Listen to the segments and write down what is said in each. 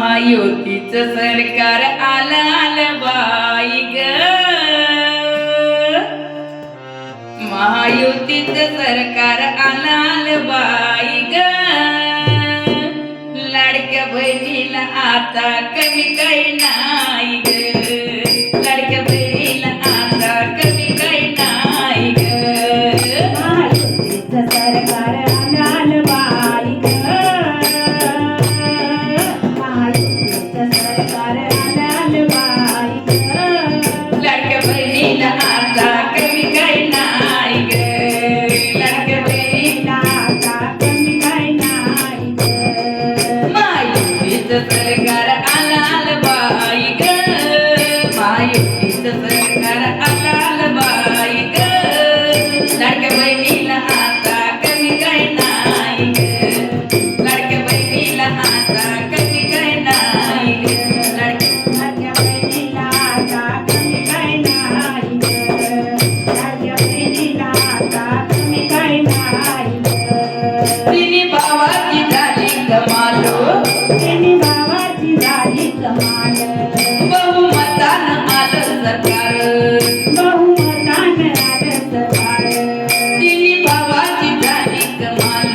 महायुतीच सरकार आलं आलं बाई ग. महायुतीच सरकार आलं आलं बाई ग. लाडक्या बहिणीला आता कमी काही नाही ग. तिने भावाची झाली कमाल. तिने भावाची झाली कमाल. बहुमतान आलं सरकार. बहुमतान आलं सरकार. तिने भावाची झाली कमाल.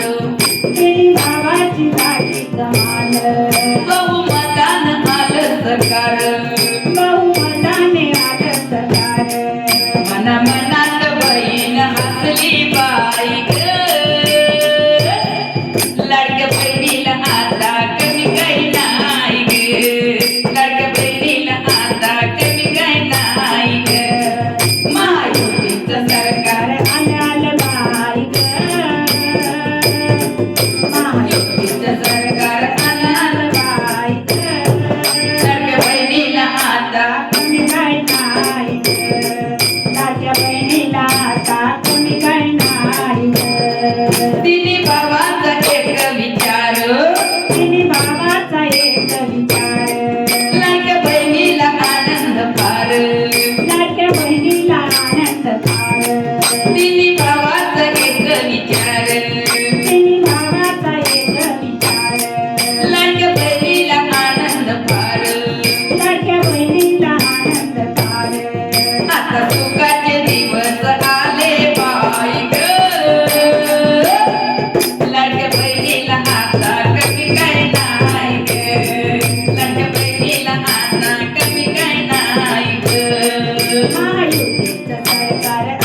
तिने भावाची Dini Bawa സഹായിക്കും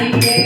I